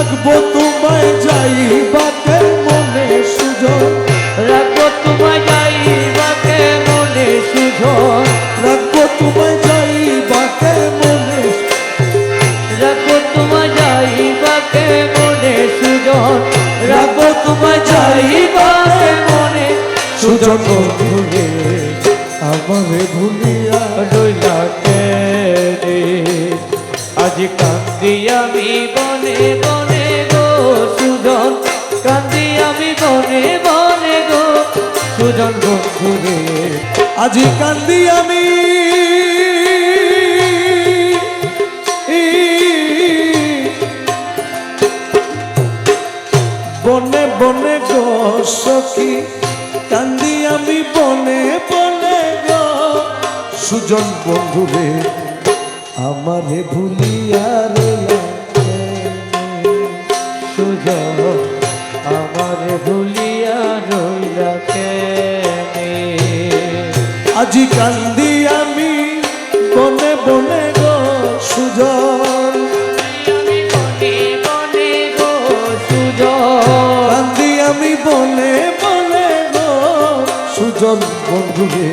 রাখব তোমায় যাই যাইবাকে মনে সুযোগ রাখব তোমায় যাই যাইবাকে মনে সুজন। রাখব তোমায় যাই যাইবাকে মনে রাখব তোমায় যাই যাইবাকে মনে সুজন। রাখব তোমায় যাই যাইবাকে মনে সুযোগ ভুলে আমারে ভুলিয়া রইলা রে আজ কান্দি আমি বনে বনে গো, সুজন। কান্দি আমি বনে বনে গো, সুজন বন্ধু রে আজি কান্দি আমি বনে বনে গো, সখী। কান্দি আমি বনে বনে গো, সুজন বন্ধুরে। আমারে ভুলিয়া রইলা সুজন আমার ভুলিয়া রইলা কেনে? আজি কান্দি আমি বনে বনে গো সুজন। সুজন। বন্ধুরে,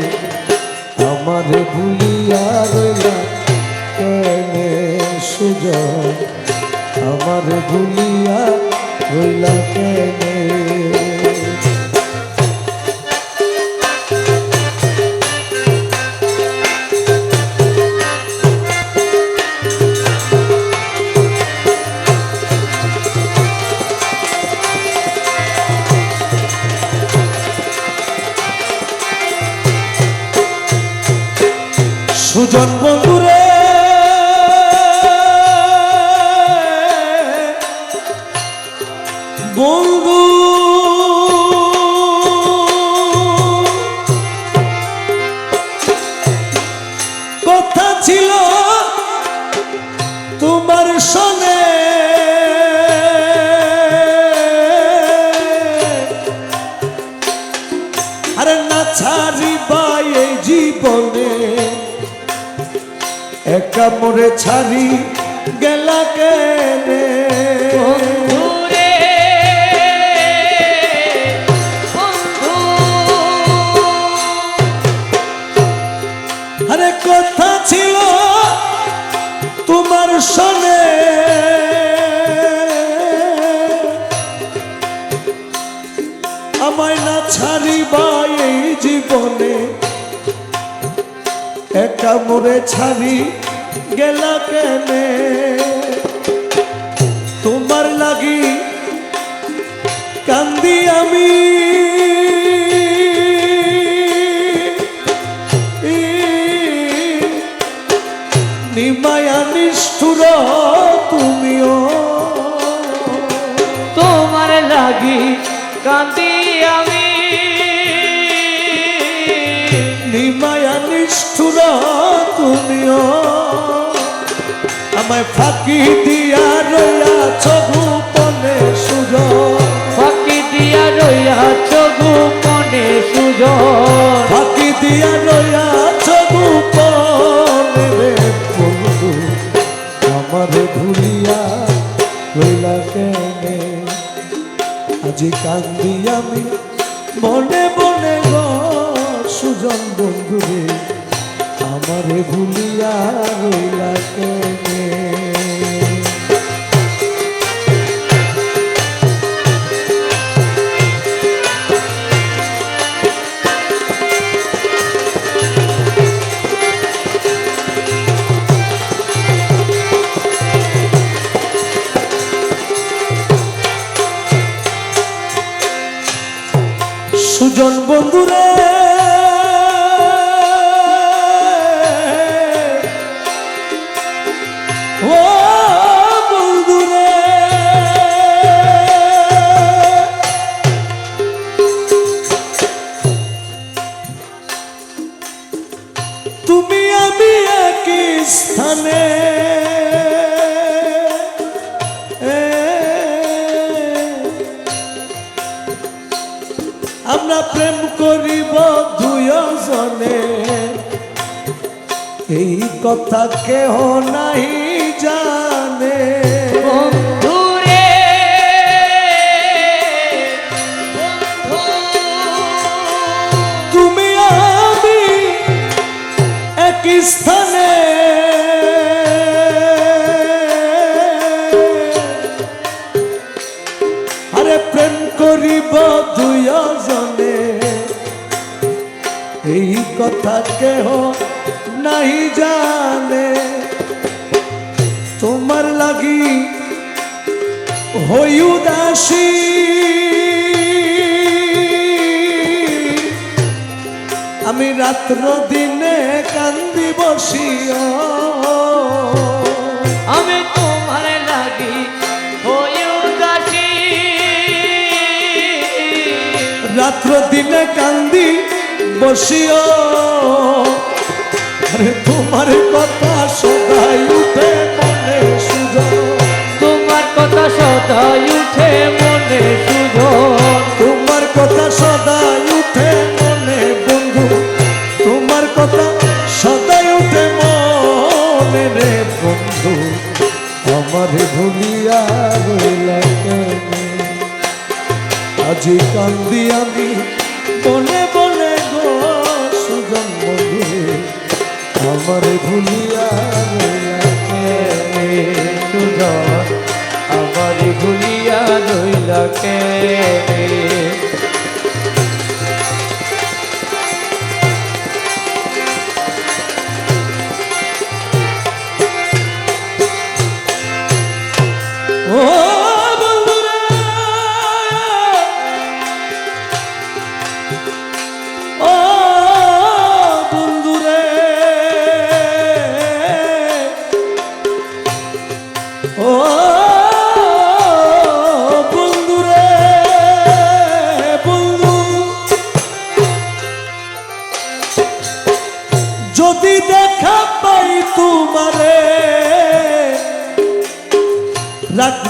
আমারে ভুলিয়া রইলা আমারে ভুলিয়া রইলা কেনে। সুজন ছিল তোমার সনে আরে না ছাড়িবা এই জীবনে একা মরে ছাড়ি গেলা কেনে? একা মোরে ছাড়ি গেলা কেনে? তোমার লাগি কান্দি আমি। নিমায়া নিষ্ঠুর তুমিও। তোমার লাগি কান্দি আমি। নিমায়া নিষ্ঠুর তুমিও। আমায় ফাঁকি দিয়া রইয়াছ গোপনে সুজ ফাঁকি দিয়া রইয়াছ গোপনে সুজন। বন্ধুরে। কথা কেহ নাই জানে। তুমি আমি এক স্থানে। আরে প্রেম করিব দুইজনে এই কথা কেহ নাই জানে। তোমার লাগি হই উদাসী। আমি রাত্র দিনে কান্দি বসিয়া আমি তোমার লাগি রাত্র দিনে কান্দি বসিও। আরে তোমার কথা সদাই উঠে মনে সুযোগ তোমার কথা সদাই উঠে মনে সুজন। তোমার কথা সদাই উঠে মনে বন্ধু। তোমার কথা সদাই উঠে মনে রে বন্ধু। আমার ভুলিয়া রইলা আজি কান্দি আমি বলে আমার ভুলিয়া? সুজন আমার ভুলিয়া রইলা কে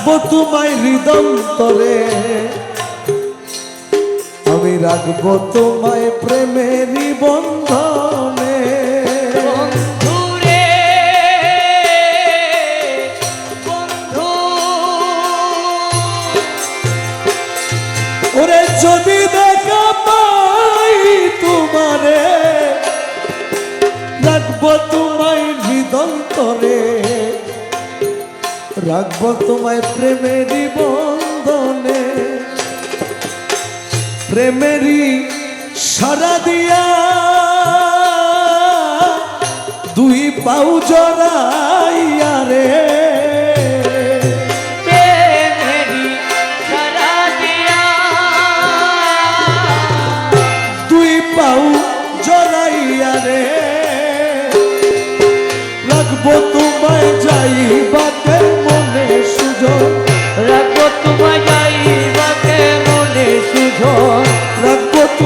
রাখব তোমায় হৃদন্তরে। আমি রাখব তোমায় রাখব তোমায় প্রেমেরই বন্ধনে। প্রেমেরই সারা দিয়া দুই পাউ জড়াইয়া রে।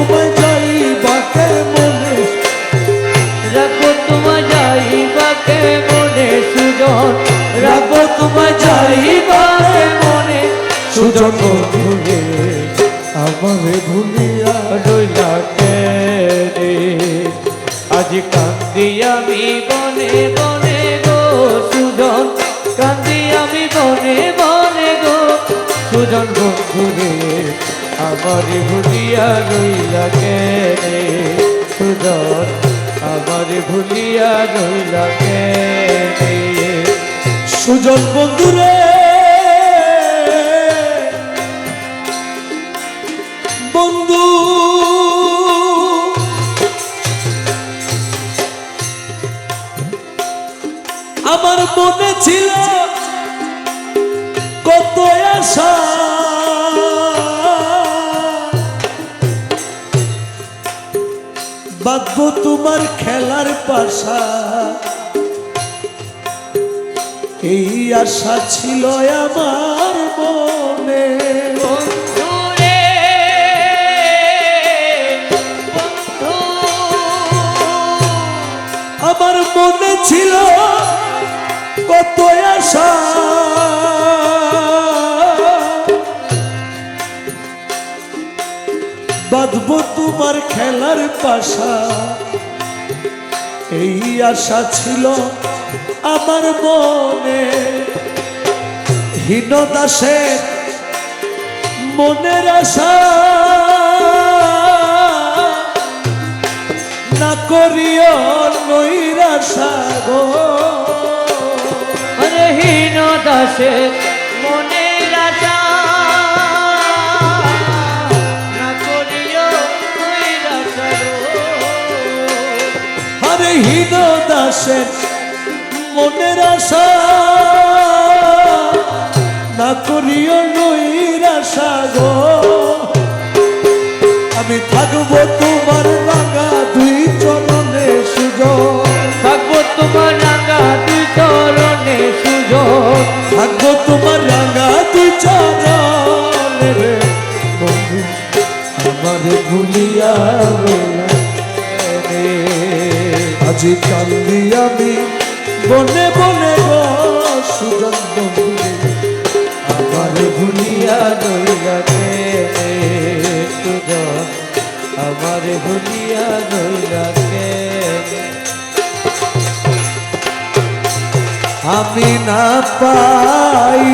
রাখব তোমায় আমার ভুলিয়া রইলা কে? রে সুজন আমার ভুলিয়া রইলা কে? রে সুজন বন্ধুরে, বন্ধু। আমার মনে ছিল বাধ্য তোমার খেলার পাশা। এই আশা ছিল আমার মনে। আমার মনে ছিল কত আশা। বাঁধব তোমার খেলার পাশা। এই আশা ছিল আমার মনে। হীন দাসের মনের আশা। না করিও নৈরাশা গো। হীন দাসে হীন দাসের মনের আশা। না করিও নৈরাশা গো। আমি থাকব তোমার রাঙা দুই চরণে সুযোগ থাকব তোমার রাঙা দুই চরণে সুযোগ থাকব তোমার রাঙা দুই চরণে আমার ভুলিয়া। আজি কান্দি আমি বনে বনে সুজন বন্ধু আমার ভুলিয়া আমার ভুলিয়া আমি না পাই